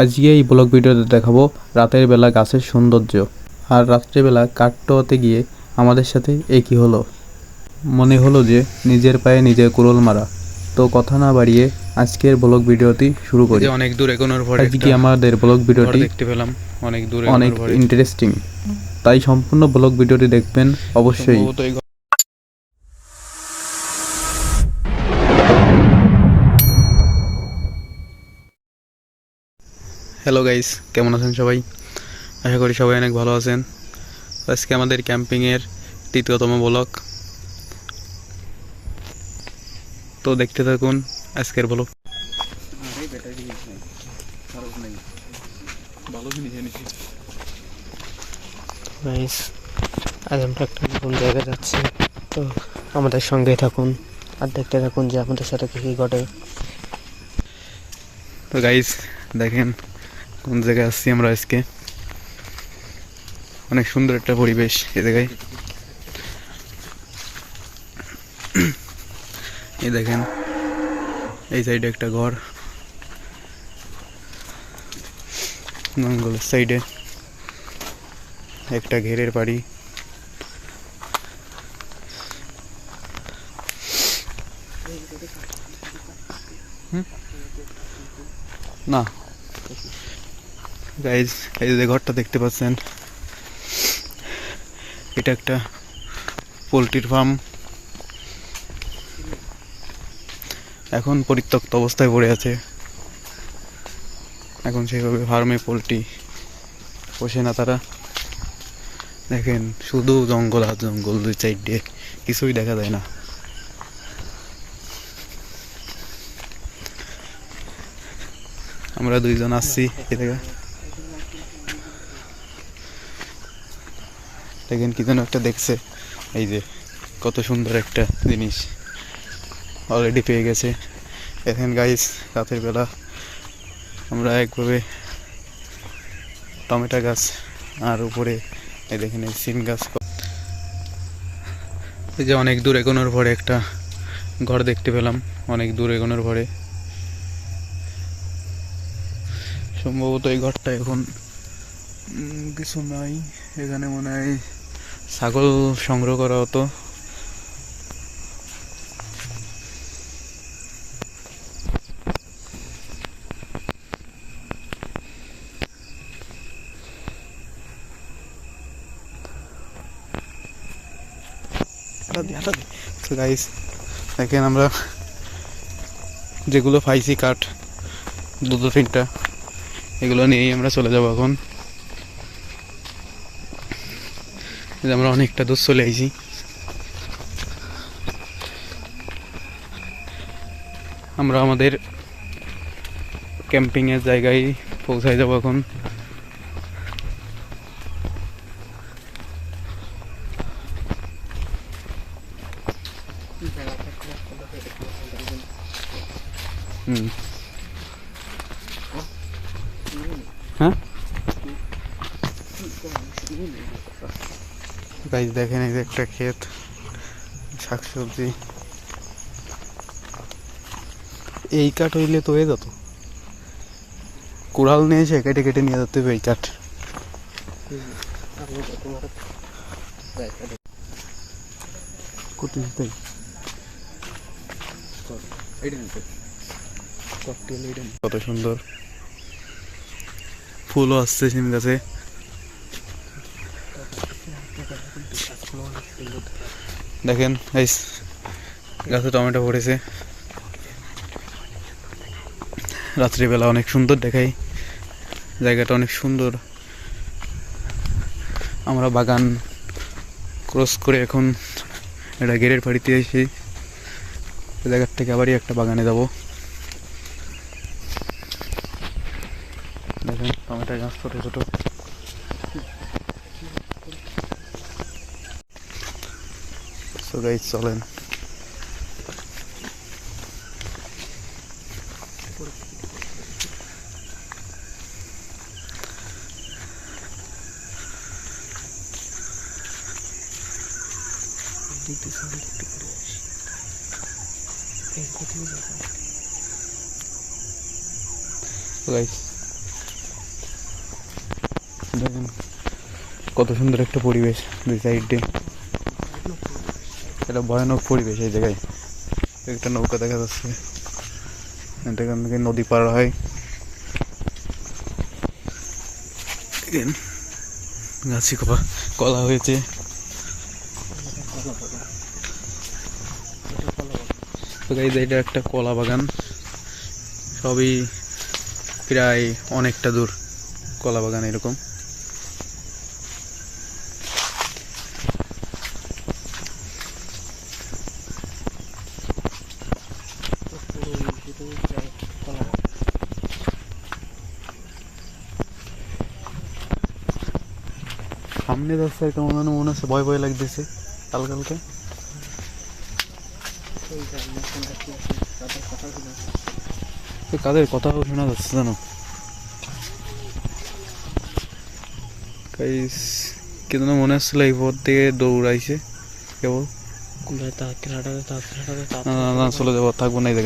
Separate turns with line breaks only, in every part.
আজকে এই ব্লগ ভিডিওতে দেখাবো রাতের বেলা গাছের সৌন্দর্য। আর রাত্রেবেলা কাঠটোয়াতে গিয়ে আমাদের সাথে একই হলো? মনে হলো যে নিজের পায়ে নিজের কুড়োল মারা। তো কথা না বাড়িয়ে আজকের ব্লগ ভিডিওটি শুরু করি।
অনেক দূর এগোনোর পরে
আজকে আমাদের ব্লগ ভিডিওটি
দেখতে পেলাম। অনেক দূর
অনেক ইন্টারেস্টিং তাই সম্পূর্ণ ব্লগ ভিডিওটি দেখবেন অবশ্যই।
হ্যালো গাইস কেমন আছেন সবাই? আশা করি সবাই অনেক ভালো আছেন। আজকে আমাদের ক্যাম্পিংয়ের তৃতীয়তম ব্লক তো দেখতে থাকুন আজকের ব্লক
গাইস আজ আমরা একটা নতুন জায়গায় যাচ্ছি। তো আমাদের সঙ্গেই থাকুন আর দেখতে থাকুন যে আমাদের সাথে কী কী ঘটে।
তো গাইস দেখেন কোন জায়গায় আসছি আমরা আজকে? অনেক সুন্দর একটা পরিবেশ এ জায়গায়। এই দেখেন, এই সাইডে একটা ঘর। জঙ্গলের সাইডে একটা ঘেরের বাড়ি। না। গাইজ এই যে ঘরটা দেখতে পাচ্ছেন, এটা একটা পোলট্রির ফার্ম এখন পরিত্যক্ত অবস্থায় পড়ে আছে। এখন সেভাবে ফার্মে পোলট্রি পোষে না তারা। দেখেন, শুধু জঙ্গল আর জঙ্গল দুই সাইডে কিছুই দেখা যায় না। আমরা দুইজন আসছি এ থেকে দেখেন কি যেন একটা দেখছে। এই যে, কত সুন্দর একটা জিনিস অলরেডি পেয়ে গেছে। দেখেন গাইস রাতের বেলা আমরা একভাবে টমেটো গাছ আর উপরে এই দেখেন এই সিম গাছ। এই যে অনেক দূর এগোনোর পরে একটা ঘর দেখতে পেলাম, অনেক দূর এগোনোর পরে। সম্ভবত এই ঘরটা এখন কিছু নাই, এখানে মনে হয় ছাগল সংগ্রহ করা হতো। গাইস দেখেন আমরা যেগুলো পাইছি কাঠ, দুটো তিনটা, এগুলো নিয়েই আমরা চলে যাব এখন এই যে আমরা অনেকটা দূর চলে আইছি। আমরা আমাদের ক্যাম্পিংয়ের জায়গায় পৌঁছায় যাব এখন হুম হ্যাঁ গাইজ দেখেন এই যে একটা ক্ষেত, শাকসবজি। এই কাঠ হইলে তো হয়ে যেত। কুড়াল নিয়ে এসে কেটে কেটে নিয়ে যেতে হবে এই কাঠ। তাই কত সুন্দর। ফুলও আসছে সিম গাছে। দেখেন গাইস গাছে টমেটো পড়েছে। রাত্রিবেলা অনেক সুন্দর দেখাই। জায়গাটা অনেক সুন্দর। আমরা বাগান ক্রস করে এখন এটা গেটের বাড়িতে এসে জায়গার থেকে আবারই একটা বাগানে যাব। দেখেন টমেটো গাছ ছোটো ছোটো সো গাইজ চলেন দেখেন কত সুন্দর একটা পরিবেশ দুই সাইডে এটা ভয়ানক পরিবেশ এই জায়গায়। একটা নৌকা দেখা যাচ্ছে। এখান থেকে নদী পার হয়। গাছি কপা কলা হয়েছে। এটা একটা কলা বাগান। সবই প্রায় অনেকটা দূর কলা বাগান এরকম। সামনে যাচ্ছে কেমন যেন মনে হচ্ছে ভয় ভয় লাগতেছে তো কাদের কথাও শোনা যাচ্ছে জানো? কি যেন মনে হচ্ছিল এই পথ থেকে দৌড়াইছে, কেবল। না চলে যাব থাকব না এই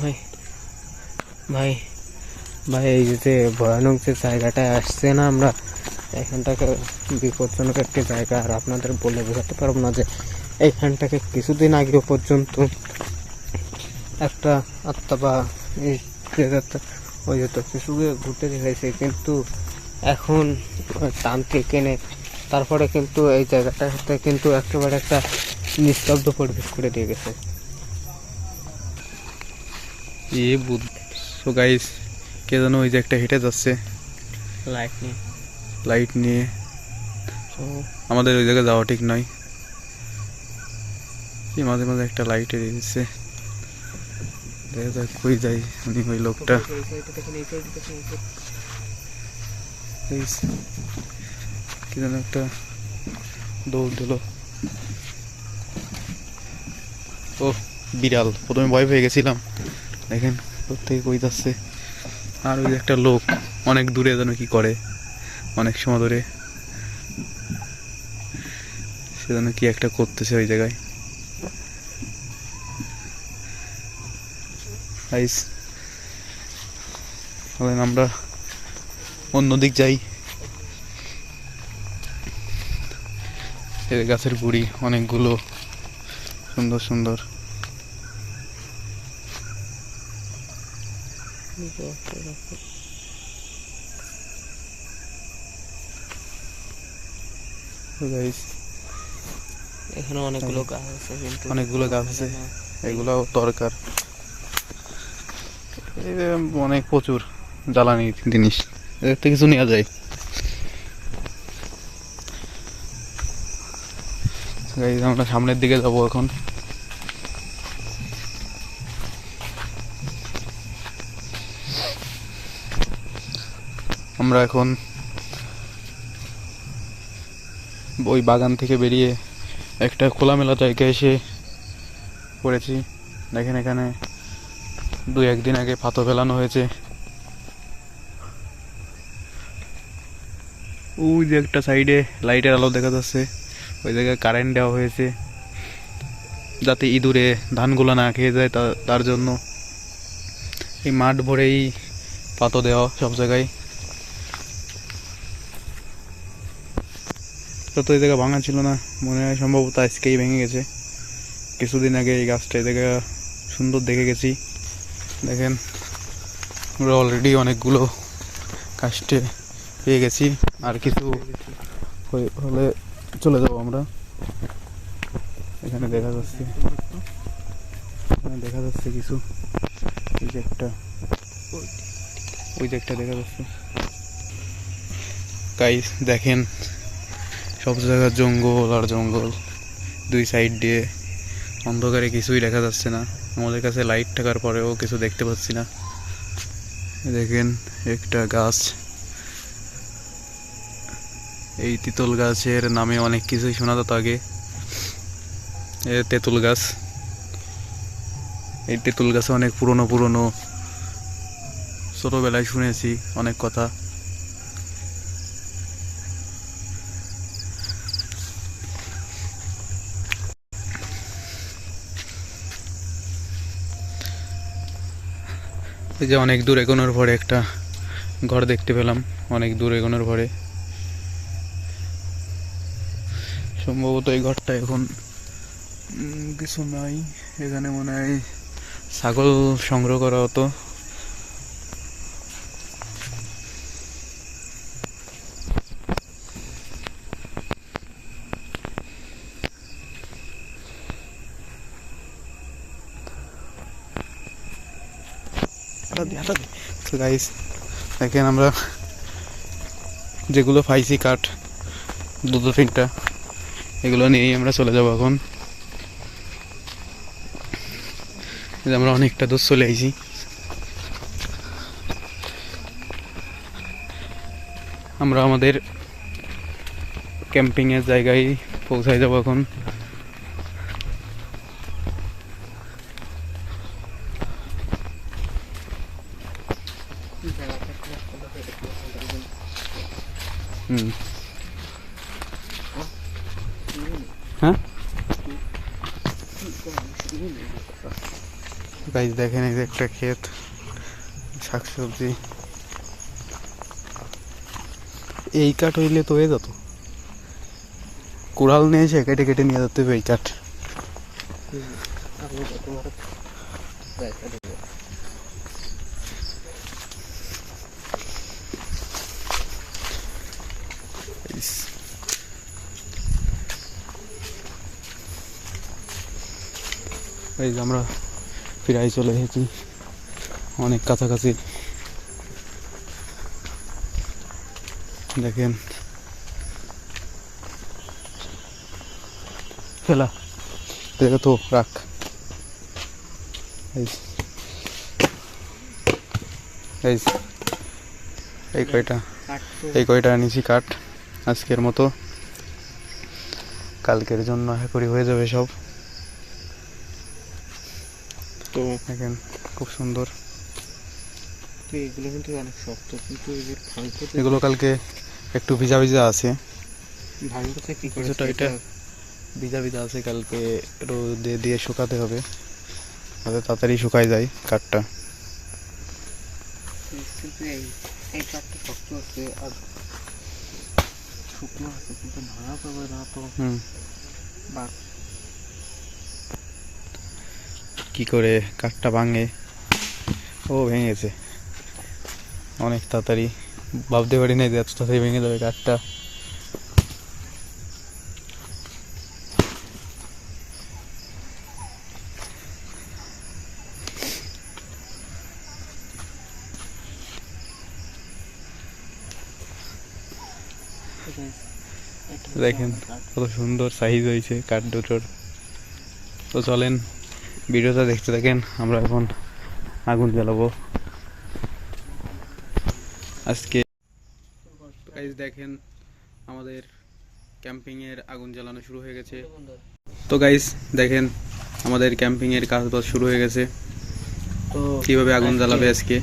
ভাই ভাই ভাই, এই যে ভয়ানক যে জায়গাটায় আসছে না আমরা, এখানটাকে বিপজ্জনক একটি জায়গা, আর আপনাদের বলে বোঝাতে পারব না যে এইখানটাকে কিছুদিন আগে পর্যন্ত একটা আত্মা বা ওই যেত কিছুকে ঘুরতে দেখাইছে কিন্তু এখন তান্ত্রিক এনে তারপরে কিন্তু এই জায়গাটাতে কিন্তু একেবারে একটা নিস্তব্ধ পরিবেশ করে দিয়ে গেছে।
এ বুধ সো গাইস কে যেন ওই যে একটা হেঁটে যাচ্ছে।
লাইট নিয়ে।
লাইট নিয়ে।
তো
আমাদের ওই জায়গায় যাওয়া ঠিক নয়। কি মাঝে মাঝে একটা লাইট এড়িয়ে দিচ্ছে দেখা যাক কই যাই উনি ওই লোকটা। কি যেন একটা দৌড় দিল। ও বিড়াল। প্রথমে ভয় পেয়ে গেছিলাম। দেখেন প্রত্যেকে কই যাচ্ছে। আর ওই একটা লোক অনেক দূরে যেন কি করে, অনেক সময় ধরে। সে যেন কি একটা করতেছে ওই জায়গায়। আইস আমরা অন্য দিক যাই। এই গাছের গুড়ি অনেকগুলো সুন্দর সুন্দর। তো guys,
এখানে অনেকগুলো গাছ আছে কিন্তু
অনেকগুলো গাছ আছে এগুলোও দরকার। এই অনেক প্রচুর জ্বালানি জিনিস এদের থেকে কিছু নেওয়া যায়। আমরা সামনের দিকে যাব এখন। আমরা এখন ওই বাগান থেকে বেরিয়ে একটা খোলামেলা জায়গায় এসে পড়েছি। দেখেন এখানে দু একদিন আগে পাথর ফেলানো হয়েছে। ওই যে একটা সাইডে লাইটের আলো দেখা যাচ্ছে। ওই জায়গায় কারেন্ট দেওয়া হয়েছে। যাতে ইঁদুরে ধানগুলো না খেয়ে যায় তার জন্য। এই মাঠ ভরেই পাতো দেওয়া সব জায়গায়। তো তো এই জায়গা ভাঙা ছিল না। মনে হয় সম্ভবত আজকেই ভেঙে গেছে। কিছুদিন আগে এই গাছটা এই জায়গা সুন্দর দেখে গেছি। দেখেন, আমরা অলরেডি অনেকগুলো কাস্টে পেয়ে গেছি। আর কিছু হলে চলে যাব আমরা। এখানে দেখা যাচ্ছে। এখানে দেখা যাচ্ছে কিছু। ওই যে একটা, ওই যে একটা দেখা যাচ্ছে। গাইস দেখেন সব জায়গায় জঙ্গল আর জঙ্গল। দুই সাইড দিয়ে অন্ধকারে কিছুই দেখা যাচ্ছে না। আমাদের কাছে লাইট থাকার পরেও কিছু দেখতে পাচ্ছি না। দেখেন একটা গাছ। এই তিতল গাছের নামে অনেক কিছুই শোনা যেত আগে। তেঁতুল গাছ। এই তেঁতুল গাছে অনেক পুরনো পুরনো। ছোটোবেলায় শুনেছি অনেক কথা। এই যে অনেক দূর এগোনোর পরে একটা ঘর দেখতে পেলাম, অনেক দূর এগোনোর পরে সম্ভবত এই ঘরটা এখন কিছু নাই, এখানে মনে হয় ছাগল সংগ্রহ করা হতো। দেখেন আমরা যেগুলো পাইছি কাঠ, দুটো তিনটা, এগুলো নিয়েই আমরা চলে যাব এখন। আমরা অনেকটা দূর চলে আইছি। আমরা আমাদের ক্যাম্পিংয়ের জায়গায় পৌঁছায় যাব এখন। হুম হ্যাঁ? গাইজ দেখেন এই যে একটা ক্ষেত শাকসবজি। এই কাঠ হইলে তো হয়ে যেত। কুড়াল নিয়ে এসে কেটে কেটে নিয়ে যেতে হবে এই কাঠ। এই যে আমরা প্রায় চলে এসেছি। অনেক কাছাকাছি। দেখেন। ফেলা। দেখে তো রাখ। এই কয়টা? এই কয়টা নিছি কাঠ। আজকের মতো। কালকের জন্য আশা করি হয়ে যাবে সব। দেখেন খুব সুন্দর।
তো এগুলো কিন্তু অনেক শক্ত কিন্তু
এগুলো কালকে একটু ভিজা ভিজা আছে
কি করে
এটা ভিজা ভিজা আছে কালকে রোদে দিয়ে শুকাতে হবে। যাতে তাড়াতাড়ি শুকায় যায় কাঠটা।
কিন্তু এই এই কাঠটা শক্ত আছে আর শুকনো আছে কিন্তু ভাঙা যাবে না তো।
হুম
বা
কি করে কাঠটা ভাঙে? ও ভেঙেছে অনেক তাড়াতাড়ি। ভাবতে পারি না যে এত তাড়াতাড়ি ভেঙে যাবে কাঠটা। দেখেন, কত সুন্দর সাইজ হয়েছে কাঠ দুটোর। তো চলেন ভিডিওটা দেখতে থাকেন আমরা এখন আগুন জ্বালাবো। আজকে দেখেন আমাদের ক্যাম্পিংয়ের আগুন জ্বালানো শুরু হয়ে গেছে। তো গাইজ দেখেন আমাদের ক্যাম্পিংয়ের কাজ বাজ শুরু হয়ে গেছে।
তো
কীভাবে আগুন জ্বালাবে আজকে?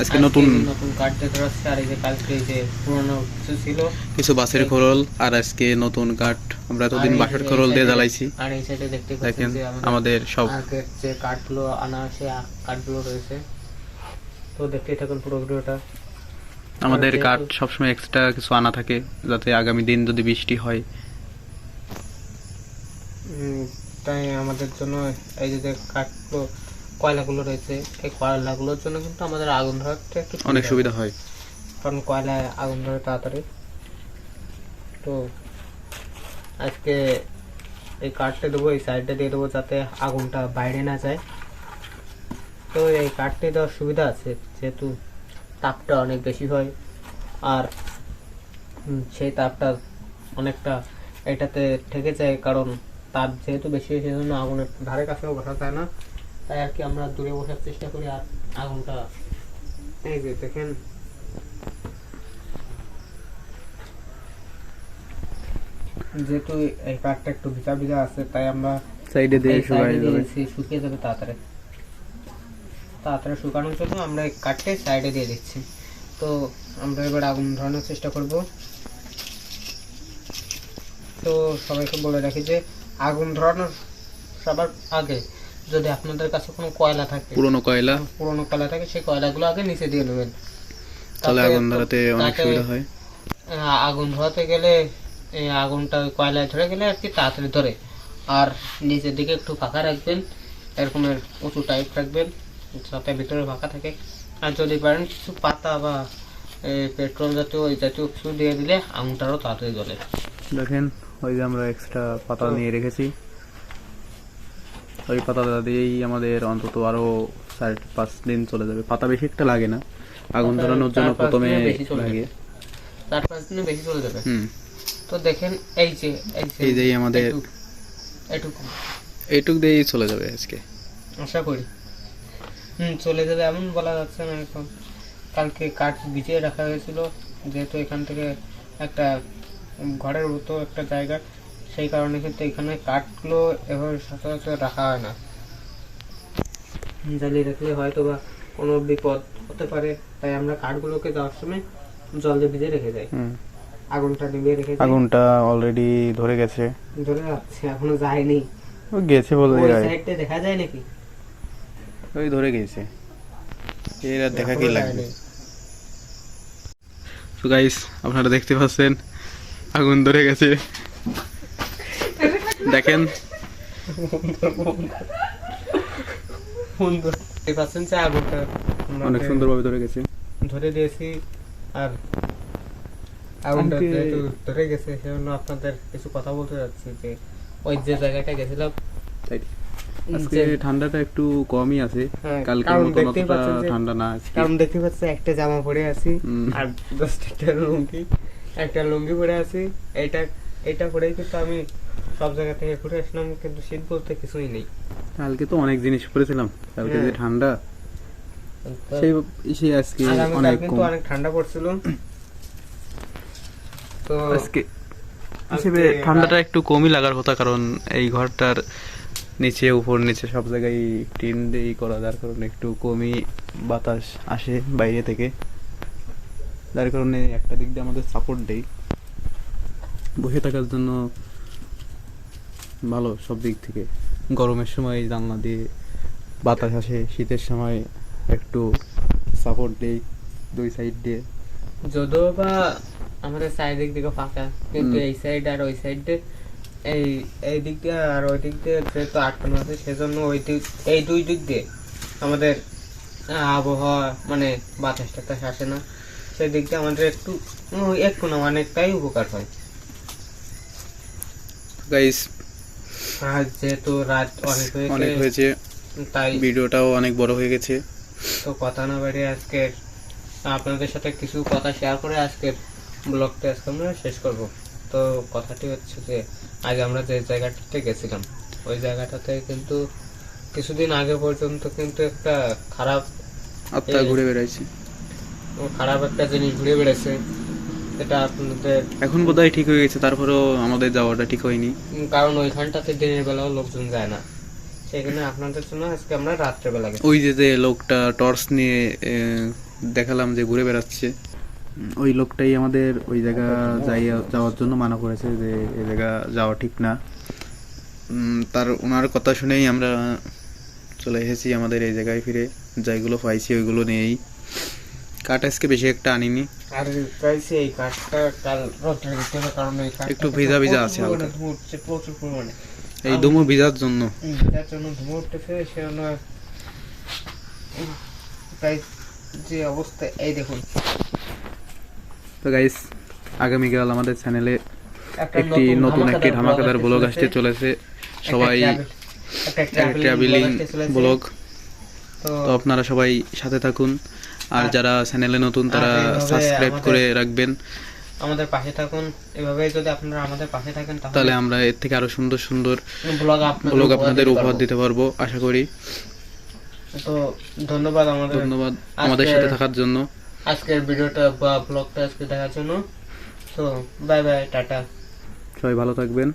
আজকে নতুন
নতুন কাঠ দেখতে পাচ্ছি আর এই যে কালকে যে পুরোনো কিছু ছিল
কিছু বাঁশের খোরল আর আজকে নতুন কাঠ আমরা এতদিন বাঁশের খোরল দিয়ে জ্বালাইছি।
আর এই সাইডে দেখতে
দেখেন
পাচ্ছেন যে
আমাদের সব।
আগের যে কাঠগুলো আনা সে কাঠগুলো রয়েছে। তো দেখতেই থাকুন পুরো ভিডিওটা।
আমাদের কাঠ সবসময় এক্সট্রা কিছু আনা থাকে যাতে আগামী দিন যদি বৃষ্টি হয়।
তাই আমাদের জন্য এই যে যে কাঠগুলো কয়লাগুলো রয়েছে এই কয়লাগুলোর জন্য কিন্তু আমাদের আগুন ধরাতে একটু
অনেক সুবিধা হয়।
কারণ কয়লায় আগুন ধরে তাড়াতাড়ি। তো আজকে এই কাঠটা দেবো এই সাইডটা দিয়ে দেবো যাতে আগুনটা বাইরে না যায়। তো এই কাঠটি দেওয়ার সুবিধা আছে যেহেতু তাপটা অনেক বেশি হয়। আর সেই তাপটা অনেকটা এটাতে থেকে যায় কারণ তাপ যেহেতু বেশি হয় সেজন্য আগুনের ধারে কাছেও বসা যায় না। তাই আর কি আমরা দূরে বসার চেষ্টা করি আর আগুনটা এই যে দেখেন। যেহেতু এই কাঠটা একটু ভিজা ভিজা আছে তাই আমরা
সাইডে দিয়ে
দিয়েছি, শুকিয়ে যাবে তাড়াতাড়ি। তাড়াতাড়ি শুকানোর জন্য আমরা এই কাঠটা সাইডে দিয়ে দিচ্ছি। তো আমরা এবার আগুন ধরানোর চেষ্টা করব। তো সবাইকে বলে রাখি যে আগুন ধরানোর সবার আগে যদি আপনাদের কাছে কোনো কয়লা থাকে
পুরনো কয়লা?
পুরোনো কয়লা থাকে সেই কয়লাগুলো আগে নিচে দিয়ে নেবেন।
তাহলে আগুন ধরাতে অনেক সুবিধা হয়।
আগুন ধরাতে গেলে এই আগুনটা ওই কয়লায় ধরে গেলে আর কি তাড়াতাড়ি ধরে। আর নিচের দিকে একটু ফাঁকা রাখবেন এরকমের উঁচু টাইপ রাখবেন যাতে ভিতরে ফাঁকা থাকে। আর যদি পারেন কিছু পাতা বা পেট্রোল জাতীয় ওই জাতীয় কিছু দিয়ে দিলে আগুনটারও তাড়াতাড়ি জ্বলে।
দেখেন ওই যে আমরা এক্সট্রা পাতা নিয়ে রেখেছি। ওই পাতা দিয়েই আমাদের অন্তত আরও চার পাঁচ দিন চলে যাবে। পাতা বেশি একটা লাগে না। আগুন ধরানোর জন্য প্রথমে লাগে।
চার পাঁচ দিনে বেশি চলে যাবে?
হুম।
তো দেখেন এই যে এই যে
আমাদের-
এইটুকু এইটুক
দিয়েই চলে যাবে আজকে।
আশা করি। হুম চলে যাবে এমন বলা যাচ্ছে না এখন। কালকে কাঠ বিছিয়ে রাখা হয়েছিল। যেহেতু এখান থেকে একটা ঘরের মতো একটা জায়গা। সেই কারণে কিন্তু এখানে কাঠগুলো এভাবে সচরাচর রাখা হয় না। জ্বালিয়ে রাখলে হয়তো বা কোনো বিপদ হতে পারে তাই আমরা কাঠগুলোকে যাওয়ার সময় জল দিয়ে ভিজে রেখে যাই আগুনটা নিভিয়ে রেখে যাই
আগুনটা অলরেডি ধরে গেছে।
ধরে যাচ্ছে এখনও যায়নি।
ও গেছে বলে
ওই
যায়।
সাইডটা দেখা যায় নাকি?
ওই ধরে গেছে। এর আর দেখা কি লাগবে। তো গাইস আপনারা দেখতে পাচ্ছেন আগুন ধরে গেছে। দেখেন। অনেক সুন্দরভাবে ধরে গেছে।
ধরে দিয়েছি আর আগুনটা যেহেতু ধরে গেছে সেজন্য আপনাদের কিছু কথা বলতে যাচ্ছি যে ওই যে জায়গাটা গেছিলাম
আজকে ঠান্ডাটা একটু কমই আছে।
হ্যাঁ,
কালকে
কারণ
মতন
দেখতেই
অতটা ঠান্ডা না আজকে।
কারণ দেখতে পাচ্ছি একটা জামা পরে আছি আর দশটা একটা লুঙ্গি একটা লুঙ্গি পরে আছি। এটা এটা পরেই কিন্তু আমি সব জায়গা থেকে ঘুরে আসলাম কিন্তু শীত বলতে কিছুই নেই।
কালকে তো অনেক জিনিস পরেছিলাম কালকে যে
হ্যাঁ।
ঠান্ডা সেই সেই আজকে অনেক কম।
অনেক ঠান্ডা পড়ছিল। তো
আজকে হিসেবে ঠান্ডাটা একটু কমই লাগার কথা কারণ এই ঘরটার নিচে উপর নিচে সব জায়গায় টিন দিয়েই করা যার কারণে একটু কমই বাতাস আসে বাইরে থেকে। যার কারণে একটা দিক দিয়ে আমাদের সাপোর্ট দেই। বসে থাকার জন্য ভালো সব দিক থেকে। গরমের সময় জানলা দিয়ে বাতাস আসে শীতের সময় একটু সাপোর্ট দেই দুই সাইড দিয়ে।
যদিও বা আমাদের চারিদিক দিকে ফাঁকা কিন্তু এই সাইড আর ওই সাইড এই এই দিক দিয়ে আর ওই দিক দিয়ে যেহেতু আটকানো আছে সেজন্য ওই দিক এই দুই দিক দিয়ে আমাদের আবহাওয়া মানে বাতাস টাতাস আসে না। সেই দিক দিয়ে আমাদের একটু একটু না অনেকটাই উপকার হয়।
গাইস
আর যেহেতু রাত অনেক
অনেক
হয়েছে
হয়েছে।
তাই
ভিডিওটাও অনেক বড় হয়ে গেছে।
তো কথা না বাড়িয়ে আজকের আপনাদের সাথে কিছু কথা শেয়ার করে আজকের ব্লগটা আজকে আমরা শেষ করব। তো কথাটি হচ্ছে যে আগে আমরা যে জায়গাটাতে গেছিলাম ওই জায়গাটাতে কিন্তু কিছুদিন আগে পর্যন্ত কিন্তু একটা খারাপ
আত্মা ঘুরে বেড়াইছে।
খারাপ একটা জিনিস ঘুরে বেড়েছে এটা আপনাদের
এখন বোধহয় ঠিক হয়ে গেছে তারপরেও আমাদের যাওয়াটা ঠিক হয়নি।
কারণ ওইখানটাতে দিনের বেলাও লোকজন যায় না। সেখানে আপনাদের জন্য আজকে আমরা রাত্রেবেলা
ওই যে যে লোকটা টর্চ নিয়ে দেখালাম যে ঘুরে বেড়াচ্ছে ওই লোকটাই আমাদের ওই জায়গা যাই যাওয়ার জন্য মানা করেছে যে এই জায়গা যাওয়া ঠিক না। উম, তার ওনার কথা শুনেই আমরা চলে এসেছি আমাদের এই জায়গায় ফিরে। যাইগুলো পাইছি ওইগুলো নিয়েই। কাঠ আজকে বেশি একটা আনিনি।
আর এই কাঠটা কাল রোদ্রে দিতে হবে কারণ এই
একটু ভিজা ভিজা আছে হালকা।
উঠছে প্রচুর পরিমাণে।
এই ভিজার জন্য।
যার জন্য ধুমো উঠতেছে সেজন্য উম, তাই যে অবস্থা এই দেখুন।
তো গাইস আগামীকাল আমাদের চ্যানেলে
একটি
নতুন একটি ধামাকাদার ব্লগ আসতে
চলেছে।
সবাই ট্রাভেলিং ব্লগ
তো
আপনারা সবাই সাথে থাকুন। আর
আর-
যারা চ্যানেলে নতুন তারা সাবস্ক্রাইব করে রাখবেন।
আমাদের পাশে থাকুন। এভাবে যদি আপনারা আমাদের পাশে থাকেন
তাহলে আমরা এর থেকে আরও সুন্দর সুন্দর
ব্লগ আপনাদের উপহার। দিতে পারব।
আশা করি।
তো ধন্যবাদ আমাদের
ধন্যবাদ আমাদের সাথে থাকার জন্য।
আজকের ভিডিওটা বা ব্লগটা আজকে দেখার জন্য। তো বাই বাই টাটা।
সবাই ভালো থাকবেন।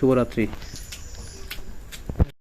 শুভরাত্রি।